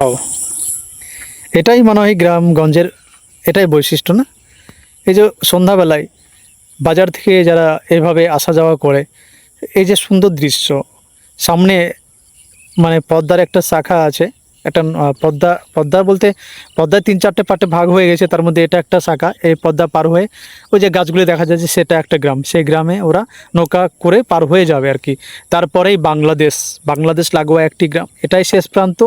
ও। এটাই মনে হয় গ্রামগঞ্জের এটাই বৈশিষ্ট্য না? এই যে সন্ধ্যাবেলায় বাজার থেকে যারা এভাবে আসা যাওয়া করে, এই যে সুন্দর দৃশ্য, সামনে মানে পদ্মার একটা শাখা আছে, একটা পদ্মা পদ্মা বলতে পদ্মার তিন চারটে পার্টে ভাগ হয়ে গেছে, তার মধ্যে এটা একটা শাখা, এই পদ্মা পার হয়ে ওই যে গাছগুলি দেখা যাচ্ছে সেটা একটা গ্রাম, সেই গ্রামে ওরা নৌকা করে পার হয়ে যাবে আর কি। তারপরেই বাংলাদেশ বাংলাদেশ লাগোয়া একটি গ্রাম, এটাই শেষ প্রান্ত।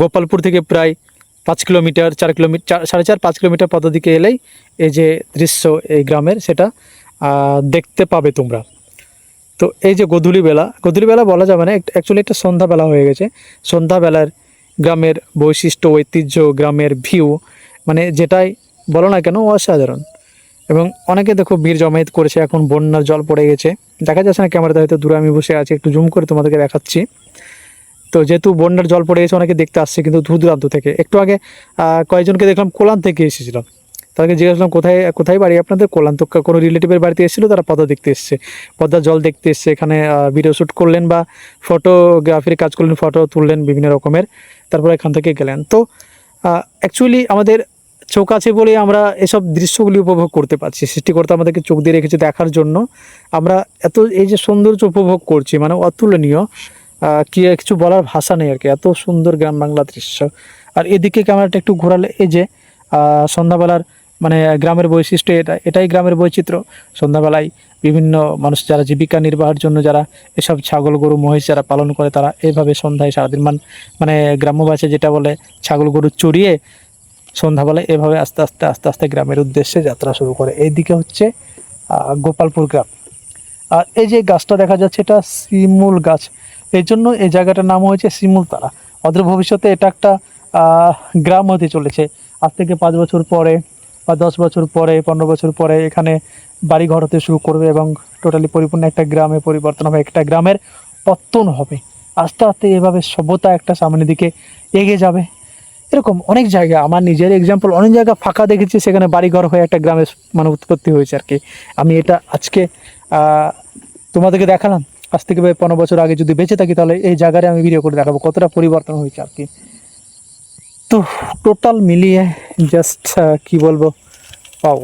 গোপালপুর থেকে প্রায় পাঁচ কিলোমিটার, চার কিলোমিটার সাড়ে চার, পাঁচ কিলোমিটার পথ দিকে এলেই এই যে দৃশ্য এই গ্রামের সেটা দেখতে পাবে তোমরা। তো এই যে গধূলি বেলা গধূলি বেলা বলা যাবে না অ্যাকচুয়ালি একটা সন্ধ্যাবেলা হয়ে গেছে। সন্ধ্যাবেলার গ্রামের বৈশিষ্ট্য, ঐতিহ্য, গ্রামের ভিউ মানে যেটাই বলো না কেন, অসাধারণ। এবং অনেকে দেখো ভিড় জমায়েত করেছে, এখন বন্যার জল পড়ে গেছে। দেখা যাচ্ছে না ক্যামেরাতে, হয়তো দূরে আমি বসে আছি, একটু জুম করে তোমাদেরকে দেখাচ্ছি। তো যেহেতু বন্যার জল পড়ে গেছে, অনেকে দেখতে আসছে কিন্তু দূর দূরান্ত থেকে। একটু আগে কয়েকজনকে দেখলাম কোলান থেকে এসেছিলাম। তাদেরকে জিজ্ঞাসা করলাম, কোথায় কোথায় বাড়ি আপনাদের? কোলান তো কোনো রিলেটিভের বাড়িতে এসেছিল, তারা পদ্মা দেখতে এসছে। পদ্মার জল দেখতে এসছে, এখানে ভিডিও শ্যুট করলেন বা ফটোগ্রাফির কাজ করলেন ফটো তুললেন বিভিন্ন রকমের। তারপর এখান থেকে গেলেন। তো অ্যাকচুয়ালি আমাদের চোখ আছে বলে আমরা এসব দৃশ্যগুলি উপভোগ করতে পারছি। সৃষ্টিকর্তা আমাদেরকে চোখ দিয়ে রেখেছে দেখার জন্য। আমরা এত, এই যে সৌন্দর্য উপভোগ করছি মানে অতুলনীয়। কি কিছু বলার ভাষা নেই আর কি, এত সুন্দর গ্রাম বাংলা দৃশ্য। আর এদিকে ক্যামেরাটা একটু ঘোরালে, এই যে সন্ধ্যাবেলার মানে গ্রামের বৈশিষ্ট্য এটা, এটাই গ্রামের বৈচিত্র্য। সন্ধ্যাবেলায় বিভিন্ন মানুষ যারা জীবিকা নির্বাহের জন্য যারা এসব ছাগল, গরু, মহিষ যারা পালন করে, তারা এইভাবে সন্ধ্যায় সারাদিন মান মানে গ্রাম্য ভাষায় যেটা বলে, ছাগল, গরু চড়িয়ে সন্ধ্যাবেলায় এভাবে আস্তে আস্তে আস্তে আস্তে গ্রামের উদ্দেশ্যে যাত্রা শুরু করে। এইদিকে হচ্ছে গোপালপুর গ্রাম। আর এই যে গাছটা দেখা যাচ্ছে, এটা শিমুল গাছ। এই জন্য এই জায়গাটার নাম হয়েছে শিমুলতলা অদূর ভবিষ্যতে এটা একটা গ্রাম হতে চলেছে। আজ থেকে পাঁচ বছর পরে বা দশ বছর পরে, পনেরো বছর পরে এখানে বাড়ি ঘর হতে শুরু করবে এবং টোটালি পরিপূর্ণ একটা গ্রামে পরিবর্তন হবে, একটা গ্রামের পত্তন হবে। আস্তে আস্তে এভাবে সভ্যতা একটা সামনের দিকে এগিয়ে যাবে। এরকম অনেক জায়গা, আমার নিজের এক্সাম্পল অনেক জায়গা ফাঁকা দেখেছি, সেখানে বাড়িঘর হয়ে একটা গ্রামের মানে উৎপত্তি হয়েছে আর কি। আমি এটা আজকে তোমাদেরকে দেখালাম। আজ থেকে পনেরো বছর আগে যদি বেঁচে থাকি, তাহলে এই জায়গায় আমি ভিডিও করে দেখাবো কতটা পরিবর্তন হয়েছে আর কি। তো টোটাল মিলিয়ে জাস্ট কি বলব? পাও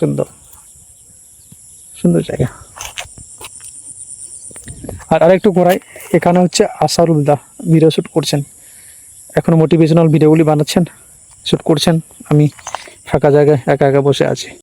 সুন্দর। সুন্দর জায়গা। আর আরেকটু ঘোরাই, এখানে হচ্ছে আসারুল দা ভিডিও শ্যুট করছেন। এখন মোটিভেশনাল ভিডিওগুলি বানাচ্ছেন শ্যুট করছেন। আমি ফাঁকা জায়গায় একা একা বসে আছি।